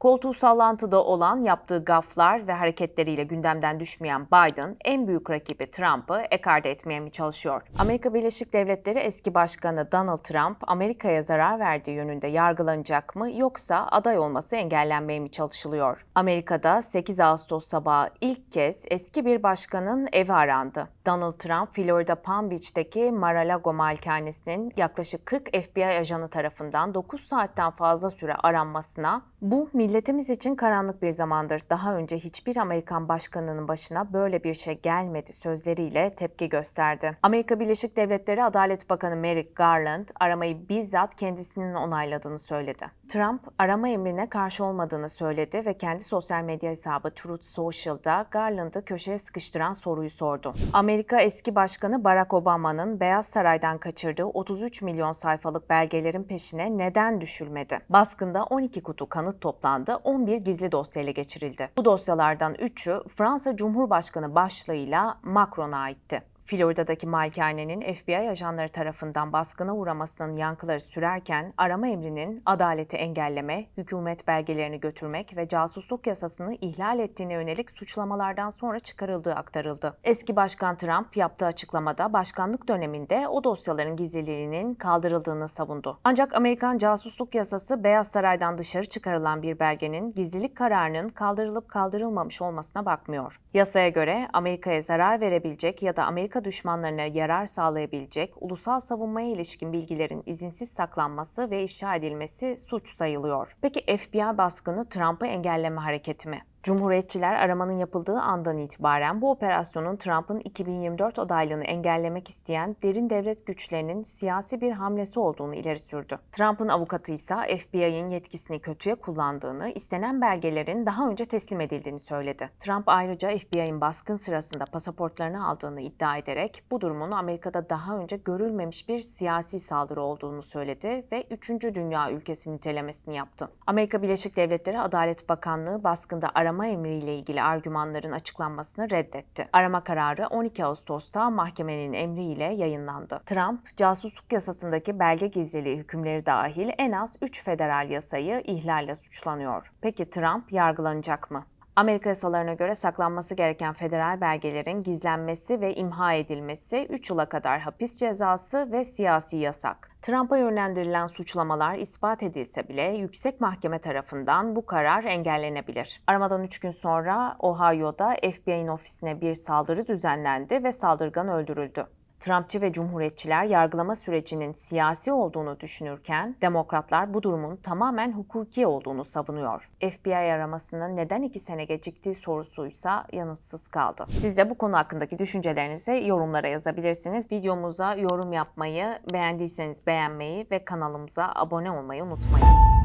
Koltuğu sallantıda olan yaptığı gaflar ve hareketleriyle gündemden düşmeyen Biden, en büyük rakibi Trump'ı ekarte etmeye mi çalışıyor? Amerika Birleşik Devletleri eski başkanı Donald Trump, Amerika'ya zarar verdiği yönünde yargılanacak mı yoksa aday olması engellenmeye mi çalışılıyor? Amerika'da 8 Ağustos sabahı ilk kez eski bir başkanın evi arandı. Donald Trump, Florida Palm Beach'teki Mar-a-Lago malikanesinin yaklaşık 40 FBI ajanı tarafından 9 saatten fazla süre aranmasına, bu milletimiz için karanlık bir zamandır. Daha önce hiçbir Amerikan başkanının başına böyle bir şey gelmedi sözleriyle tepki gösterdi. Amerika Birleşik Devletleri Adalet Bakanı Merrick Garland aramayı bizzat kendisinin onayladığını söyledi. Trump arama emrine karşı olmadığını söyledi ve kendi sosyal medya hesabı Truth Social'da Garland'ı köşeye sıkıştıran soruyu sordu. Amerika eski başkanı Barack Obama'nın Beyaz Saray'dan kaçırdığı 33 milyon sayfalık belgelerin peşine neden düşülmedi? Baskında 12 kutu kanıt toplandı, 11 gizli dosya ele geçirildi. Bu dosyalardan 3'ü Fransa Cumhurbaşkanı başlığıyla Macron'a aitti. Florida'daki malikanenin FBI ajanları tarafından baskına uğramasının yankıları sürerken arama emrinin adaleti engelleme, hükümet belgelerini götürmek ve casusluk yasasını ihlal ettiğine yönelik suçlamalardan sonra çıkarıldığı aktarıldı. Eski Başkan Trump yaptığı açıklamada başkanlık döneminde o dosyaların gizliliğinin kaldırıldığını savundu. Ancak Amerikan casusluk yasası Beyaz Saray'dan dışarı çıkarılan bir belgenin gizlilik kararının kaldırılıp kaldırılmamış olmasına bakmıyor. Yasaya göre Amerika'ya zarar verebilecek ya da Amerika düşmanlarına yarar sağlayabilecek ulusal savunmaya ilişkin bilgilerin izinsiz saklanması ve ifşa edilmesi suç sayılıyor. Peki FBI baskını Trump'ı engelleme hareketi mi? Cumhuriyetçiler aramanın yapıldığı andan itibaren bu operasyonun Trump'ın 2024 adaylığını engellemek isteyen derin devlet güçlerinin siyasi bir hamlesi olduğunu ileri sürdü. Trump'ın avukatı ise FBI'nin yetkisini kötüye kullandığını, istenen belgelerin daha önce teslim edildiğini söyledi. Trump ayrıca FBI'nin baskın sırasında pasaportlarını aldığını iddia ederek bu durumun Amerika'da daha önce görülmemiş bir siyasi saldırı olduğunu söyledi ve 3. Dünya ülkesi nitelemesini yaptı. Amerika Birleşik Devletleri Adalet Bakanlığı baskında arama arama emriyle ilgili argümanların açıklanmasını reddetti. Arama kararı 12 Ağustos'ta mahkemenin emriyle yayınlandı. Trump, casusluk yasasındaki belge gizliliği hükümleri dahil en az 3 federal yasayı ihlalle suçlanıyor. Peki Trump yargılanacak mı? Amerika yasalarına göre saklanması gereken federal belgelerin gizlenmesi ve imha edilmesi 3 yıla kadar hapis cezası ve siyasi yasak. Trump'a yönlendirilen suçlamalar ispat edilse bile yüksek mahkeme tarafından bu karar engellenebilir. Aramadan 3 gün sonra Ohio'da FBI'nin ofisine bir saldırı düzenlendi ve saldırgan öldürüldü. Trumpçı ve Cumhuriyetçiler yargılama sürecinin siyasi olduğunu düşünürken, demokratlar bu durumun tamamen hukuki olduğunu savunuyor. FBI aramasının neden iki sene geciktiği sorusuysa yanıtsız kaldı. Siz de bu konu hakkındaki düşüncelerinizi yorumlara yazabilirsiniz. Videomuza yorum yapmayı, beğendiyseniz beğenmeyi ve kanalımıza abone olmayı unutmayın.